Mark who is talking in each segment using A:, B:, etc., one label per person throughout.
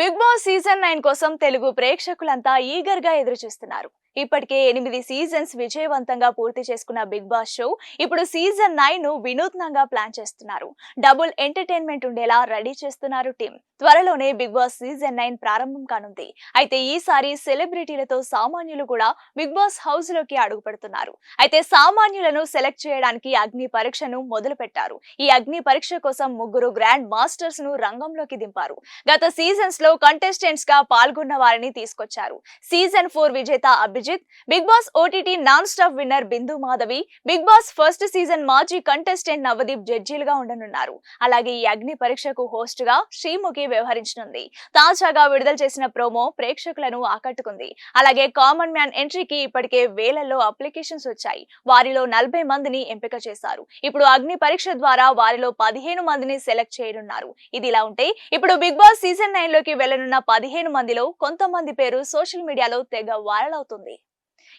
A: Big Boss season nine కోసం తెలుగు ప్రేక్షకులంతా ఈగర్గా ఎదురు చూస్తున్నారు ఇప్పటికే ఎనిమిది సీజన్స్ విజయవంతంగా పూర్తి చేసుకున్న బిగ్ బాస్ షో ఇప్పుడు సీజన్ నైన్ను వినూత్నంగా ప్లాన్ చేస్తున్నారు. డబుల్ ఎంటర్టైన్మెంట్ ఉండేలా రెడీ చేస్తున్నారు టీం త్వరలోనే బిగ్ బాస్ సీజన్ నైన్ ప్రారంభం కానుంది. అయితే ఈసారి సెలబ్రిటీలతో సామాన్యులు కూడా బిగ్ బాస్ హౌస్లోకి అడుగు పెడుతున్నారు. అయితే సామాన్యులను సెలెక్ట్ చేయడానికి అగ్ని పరీక్షను మొదలు పెట్టారు. ఈ అగ్ని పరీక్ష కోసం ముగ్గురు గ్రాండ్ మాస్టర్స్ను రంగంలోకి దింపారు. గత సీజన్స్లో కంటెస్టెంట్స్గా పాల్గొన్న వారిని తీసుకొచ్చారు. సీజన్ ఫోర్ విజేత Abhijeet. Bigg Boss OTT non stop winner Bindu Madhavi. Bigg Boss first season మాజీ కంటెస్టెంట్ నవదీప్ జడ్జీలుగా ఉండనున్నారు. అలాగే ఈ అగ్ని పరీక్షకు హోస్ట్గా శ్రీముఖి వ్యవహరించనుంది. తాజాగా విడుదల చేసిన ప్రోమో ప్రేక్షకులను ఆకట్టుకుంది. అలాగే కామన్ మ్యాన్ ఎంట్రీకి ఇప్పటికే వేలల్లో అప్లికేషన్స్ వచ్చాయి. వారిలో నలభై మందిని ఎంపిక చేశారు. ఇప్పుడు అగ్ని పరీక్ష ద్వారా వారిలో పదిహేను మందిని సెలెక్ట్ చేయనున్నారు. ఇది ఇలా ఉంటే ఇప్పుడు బిగ్ బాస్ సీజన్ నైన్లోకి వెళ్ళనున్న పదిహేను మందిలో కొంతమంది పేరు సోషల్ మీడియాలో తెగ వైరల్ అవుతుంది.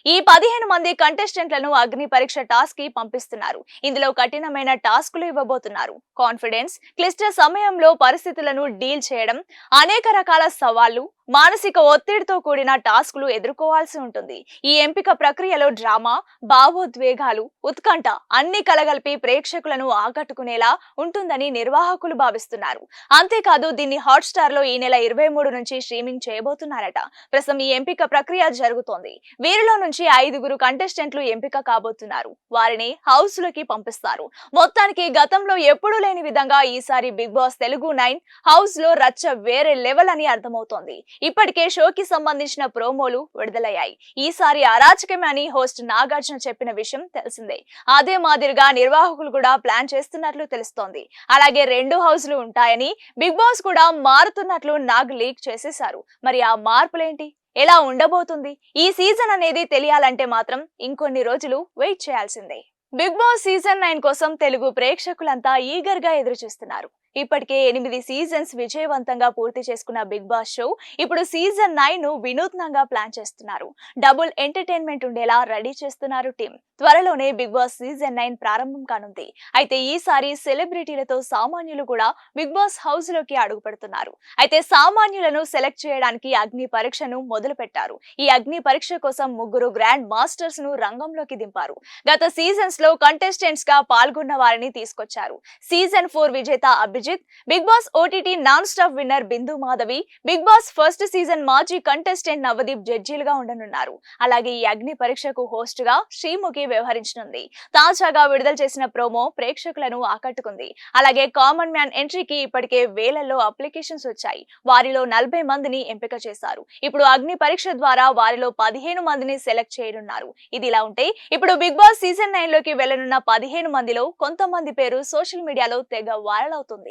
A: ఈ పదిహేను మంది కంటెస్టెంట్లను అగ్ని పరీక్ష టాస్క్కి పంపిస్తున్నారు. ఇందులో కఠినమైన టాస్కులు ఇవ్వబోతున్నారు. కాన్ఫిడెన్స్ క్లిష్ట సమయంలో పరిస్థితులను డీల్ చేయడం అనేక రకాల సవాళ్ళు మానసిక ఒత్తిడితో కూడిన టాస్కులు ఎదుర్కోవాల్సి ఉంటుంది. ఈ ఎంపిక ప్రక్రియలో డ్రామా భావోద్వేగాలు ఉత్కంఠ అన్ని కలగలిపి ప్రేక్షకులను ఆకట్టుకునేలా ఉంటుందని నిర్వాహకులు భావిస్తున్నారు. అంతేకాదు దీన్ని హాట్స్టార్లో ఈ నెల ఇరవై మూడు నుంచి స్ట్రీమింగ్ చేయబోతున్నారట. ప్రస్తుతం ఈ ఎంపిక ప్రక్రియ జరుగుతోంది. వీరిలో నుంచి ఐదుగురు కంటెస్టెంట్లు ఎంపిక కాబోతున్నారు. వారిని హౌస్లోకి పంపిస్తారు. మొత్తానికి గతంలో ఎప్పుడూ లేని విధంగా ఈసారి బిగ్ బాస్ తెలుగు నైన్ హౌస్లో రచ్చ వేరే లెవెల్ అని అర్థమవుతోంది. ఇప్పటికే షోకి సంబంధించిన ప్రోమోలు విడుదలయ్యాయి. ఈసారి అరాచకమే అని హోస్ట్ నాగార్జున చెప్పిన విషయం తెలిసిందే. అదే మాదిరిగా నిర్వాహకులు కూడా ప్లాన్ చేస్తున్నట్లు తెలుస్తోంది. అలాగే రెండు హౌస్లు ఉంటాయని బిగ్ బాస్ కూడా మారుతున్నట్లు నాగ్ లీక్ చేసేశారు. మరి ఆ మార్పులేంటి? ఎలా ఉండబోతుంది? ఈ సీజన్ అనేది తెలియాలంటే మాత్రం ఇంకొన్ని రోజులు వెయిట్ చేయాల్సిందే. బిగ్ బాస్ సీజన్ నైన్ కోసం తెలుగు ప్రేక్షకులంతా ఈగర్గా ఎదురు చూస్తున్నారు ఇప్పటికే ఎనిమిది సీజన్స్ విజయవంతంగా పూర్తి చేసుకున్న బిగ్ బాస్ షో ఇప్పుడు సీజన్ నైన్ను వినూత్నంగా ప్లాన్ చేస్తున్నారు. డబుల్ ఎంటర్టైన్మెంట్ ఉండేలా రెడీ చేస్తున్నారు టీం త్వరలోనే బిగ్ బాస్ సీజన్ నైన్ ప్రారంభం కానుంది. అయితే ఈసారి సెలబ్రిటీలతో సామాన్యులు కూడా బిగ్ బాస్ హౌస్లోకి అడుగు పెడుతున్నారు అయితే సామాన్యులను సెలెక్ట్ చేయడానికి అగ్ని పరీక్షను మొదలు పెట్టారు ఈ అగ్ని పరీక్ష కోసం ముగ్గురు గ్రాండ్ మాస్టర్స్ను రంగంలోకి దింపారు. గత సీజన్స్లో కంటెస్టెంట్స్గా పాల్గొన్న వారిని తీసుకొచ్చారు. సీజన్ ఫోర్ విజేత Abhijeet Bigg Boss OTT non stop winner Bindu Madhavi. Bigg Boss first season మాజీ కంటెస్టెంట్ నవదీప్ జడ్జీలుగా ఉండనున్నారు. అలాగే ఈ అగ్ని పరీక్షకు హోస్ట్గా శ్రీముఖి వ్యవహరించనుంది. తాజాగా విడుదల చేసిన ప్రోమో ప్రేక్షకులను ఆకట్టుకుంది. అలాగే కామన్ మ్యాన్ ఎంట్రీకి ఇప్పటికే వేలల్లో అప్లికేషన్స్ వచ్చాయి. వారిలో నలభై మందిని ఎంపిక చేశారు. ఇప్పుడు అగ్ని పరీక్ష ద్వారా వారిలో పదిహేను మందిని సెలెక్ట్ చేయనున్నారు. ఇది ఇలా ఉంటే ఇప్పుడు బిగ్ బాస్ సీజన్ నైన్లోకి వెళ్ళనున్న పదిహేను మందిలో కొంతమంది పేరు సోషల్ మీడియాలో తెగ వైరల్ అవుతుంది.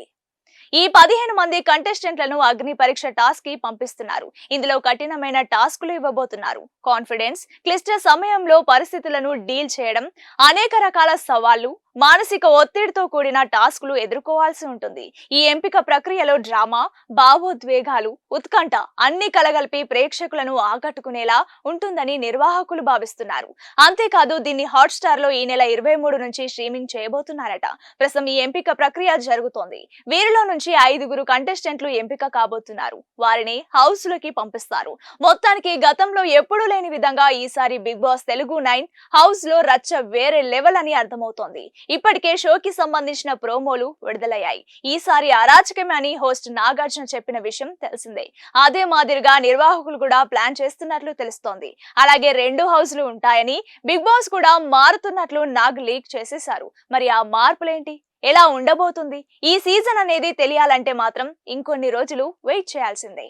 A: ఈ పదిహేను మంది కంటెస్టెంట్లను అగ్ని పరీక్ష టాస్క్కి పంపిస్తున్నారు. ఇందులో కఠినమైన టాస్కులు ఇవ్వబోతున్నారు. కాన్ఫిడెన్స్ క్లిష్ట సమయంలో పరిస్థితులను డీల్ చేయడం అనేక రకాల సవాళ్ళు మానసిక ఒత్తిడితో కూడిన టాస్కులు ఎదుర్కోవాల్సి ఉంటుంది. ఈ ఎంపిక ప్రక్రియలో డ్రామా భావోద్వేగాలు ఉత్కంఠ అన్ని కలగలిపి ప్రేక్షకులను ఆకట్టుకునేలా ఉంటుందని నిర్వాహకులు భావిస్తున్నారు. అంతేకాదు దీన్ని హాట్స్టార్లో ఈ నెల ఇరవై మూడు నుంచి స్ట్రీమింగ్ చేయబోతున్నారట. ప్రస్తుతం ఈ ఎంపిక ప్రక్రియ జరుగుతోంది. వీరిలో నుంచి ఐదుగురు కంటెస్టెంట్లు ఎంపిక కాబోతున్నారు. వారిని హౌస్లోకి పంపిస్తారు. మొత్తానికి గతంలో ఎప్పుడూ లేని విధంగా ఈసారి బిగ్ బాస్ తెలుగు నైన్ హౌస్లో రచ్చ వేరే లెవెల్ అని అర్థమవుతోంది. ఇప్పటికే షోకి సంబంధించిన ప్రోమోలు విడుదలయ్యాయి. ఈసారి అరాచకమే అని హోస్ట్ నాగార్జున చెప్పిన విషయం తెలిసిందే. అదే మాదిరిగా నిర్వాహకులు కూడా ప్లాన్ చేస్తున్నట్లు తెలుస్తోంది. అలాగే రెండు హౌస్లు ఉంటాయని బిగ్ బాస్ కూడా మారుతున్నట్లు నాగ్ లీక్ చేసేశారు. మరి ఆ మార్పులేంటి? ఎలా ఉండబోతుంది? ఈ సీజన్ అనేది తెలియాలంటే మాత్రం ఇంకొన్ని రోజులు వెయిట్ చేయాల్సిందే.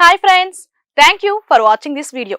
B: Hi friends! Thank you for watching this video.